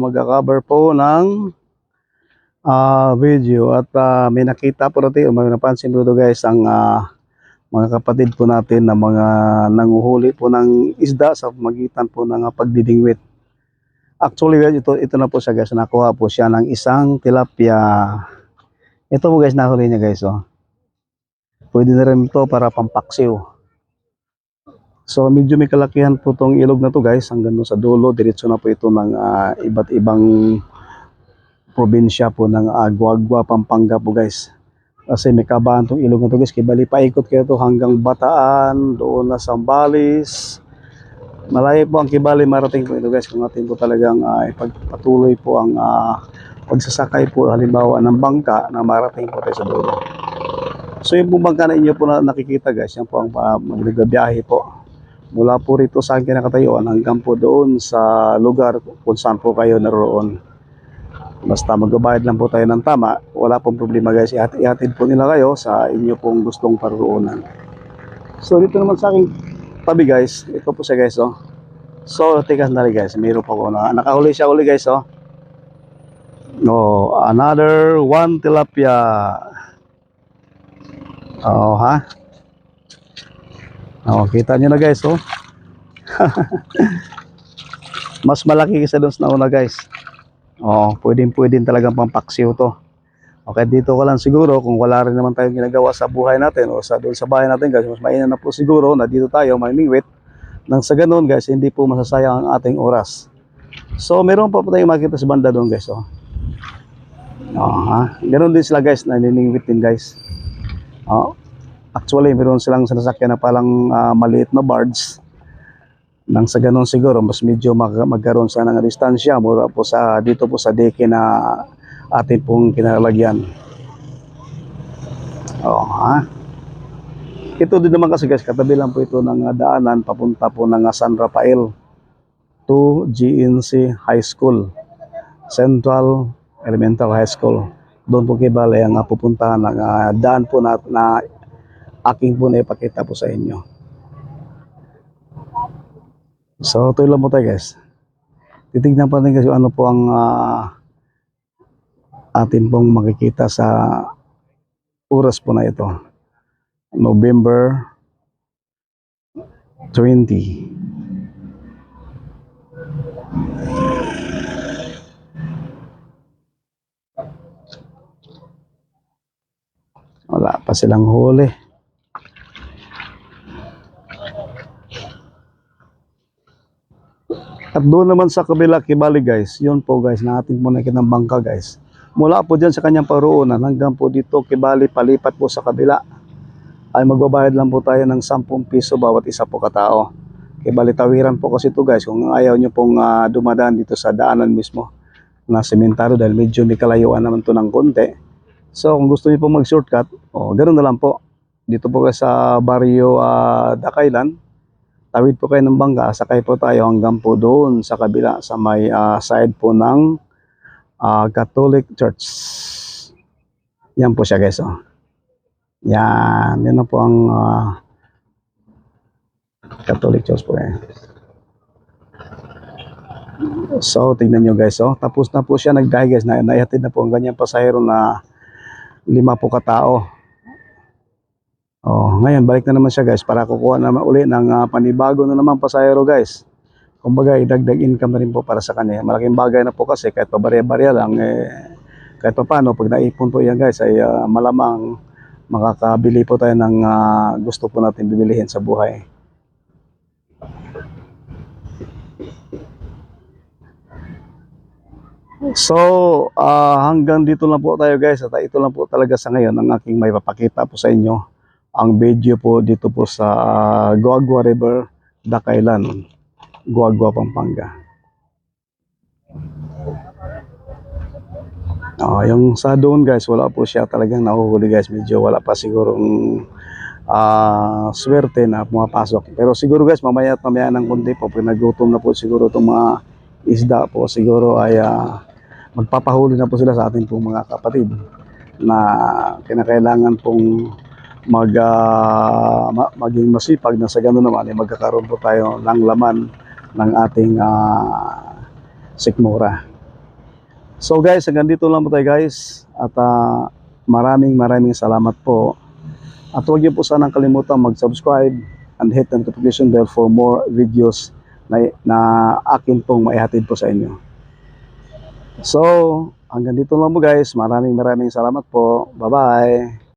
magka-cover po ng ah, video at ah, may nakita po natin o may napansin po guys ang ah, mga kapatid po natin na mga nanguhuli po ng isda sa magitan po ng ah, pagdidingwit. Actually guys, ito, ito na po siya guys, nakuha po siya ng isang tilapia. Ito po guys, nahuli niya guys oh. Pwede na rin ito para pampaksiw. So medyo may kalakihan po tong ilog na to guys hanggang sa dulo diretso na po ito ng ah, iba't ibang probinsya po ng Aguagua, Pampanga po guys. Kasi may kabahan tong ilog na to guys. Kibali paikot kayo to hanggang Bataan, doon na Sambales. Malayo po ang Kibali marating po ito guys kung atin po talagang ah, ipagpatuloy po ang ah, pagsasakay po halimbawa ng bangka na marating po tayo sa dulo. So yung bangka na inyo po na nakikita guys, yan po ang uh, magbibiyahe po mula po rito sa aking kinakatayuan hanggang po doon sa lugar kung saan po kayo naroon. Basta magbabayad lang po tayo ng tama, wala pong problema guys. Ihat ihatid po nila kayo sa inyo pong gustong paroonan. So dito naman sa aking tabi guys, ito po siya guys oh. So tikas na rin guys, mayroon pa ko na nakahuli siya uli guys oh. Oh, another one tilapia. Oh, ha? Oh, kita nyo na guys, oh. Mas malaki kaysa doon sa nauna guys. Oh, pwedeng pwedeng talagang pampaksiw to. Okay, dito ko lang siguro kung wala rin naman tayong ginagawa sa buhay natin o sa doon sa bahay natin guys, mas mainam na po siguro na dito tayo mamingwit nang sa ganun guys, hindi po masasayang ang ating oras. So, meron pa po tayong makita sa banda doon guys, oh. Oh, ha? Ganun din sila guys, naniningwit din guys. Oh, Actually, meron silang sinasakyan na palang ah, maliit na barge. Nang sa ganun siguro, mas medyo mag magkaroon sa ng distansya mula po sa, dito po sa deke na atin pong kinalagyan. Oo, ha? Ito din naman kasi guys, katabi lang po ito ng ah, daanan papunta po ng ah, San Rafael to GNC High School, Central Elemental High School. Doon po kay Bale ang ah, pupuntahan ng ah, daan po na, na aking po na ipakita po sa inyo. So, ito lang po tayo guys. Titignan pa rin kasi ano po ang ah, atin pong makikita sa oras po na ito. November 20. Wala pa silang huli. At doon naman sa kabila kibali guys, yun po guys, na ating po nakikita ng bangka guys. Mula po dyan sa kanyang paroonan hanggang po dito kibali palipat po sa kabila. Ay magbabayad lang po tayo ng 10 piso bawat isa po katao. Kibali tawiran po kasi ito guys kung ayaw nyo pong ah, dumadaan dito sa daanan mismo na sementado dahil medyo may kalayuan naman to ng konti. So kung gusto niyo po mag-shortcut, oh, ganoon na lang po. Dito po sa barrio ah, Dakailan, tawid po kayo ng bangka, sakay po tayo hanggang po doon sa kabila, sa may ah, side po ng ah, Catholic Church. Yan po siya guys. Oh. Yan, yan na po ang ah, Catholic Church po eh. So, tingnan nyo guys, oh. Tapos na po siya nagdahi guys, na, naihatid na po ang ganyang pasahero na lima po katao. Oh, ngayon balik na naman siya guys para kukuha naman uli ng ah, panibago na naman pasahero guys. Kumbaga idagdag income rin po para sa kanya. Malaking bagay na po kasi kahit pabarya-barya lang eh kahit pa paano pag naipon po yan guys ay ah, malamang makakabili po tayo ng ah, gusto po natin bibilihin sa buhay. So, ah, hanggang dito lang po tayo guys at ito lang po talaga sa ngayon ang aking may papakita po sa inyo ang video po dito po sa ah, Guagua River, Dakailan, Guagua, Pampanga. Ah, yung sa doon guys, wala po siya talagang nahuhuli guys. Medyo wala pa sigurong ah, swerte na pumapasok. Pero siguro guys, mamaya at mamaya ng kunti po, pag nagutom na po siguro itong mga isda po, siguro ay ah, magpapahuli na po sila sa ating pong mga kapatid na kinakailangan pong mag, ma- maging masipag na sa gano'n naman ay magkakaroon po tayo ng laman ng ating ah, sikmura. So guys, hanggang dito lang po tayo guys. At ah, maraming maraming salamat po. At huwag niyo po sanang kalimutan mag-subscribe and hit the notification bell for more videos na, na akin pong maihatid po sa inyo. So, hanggang dito lang po guys. Maraming maraming salamat po. Bye-bye.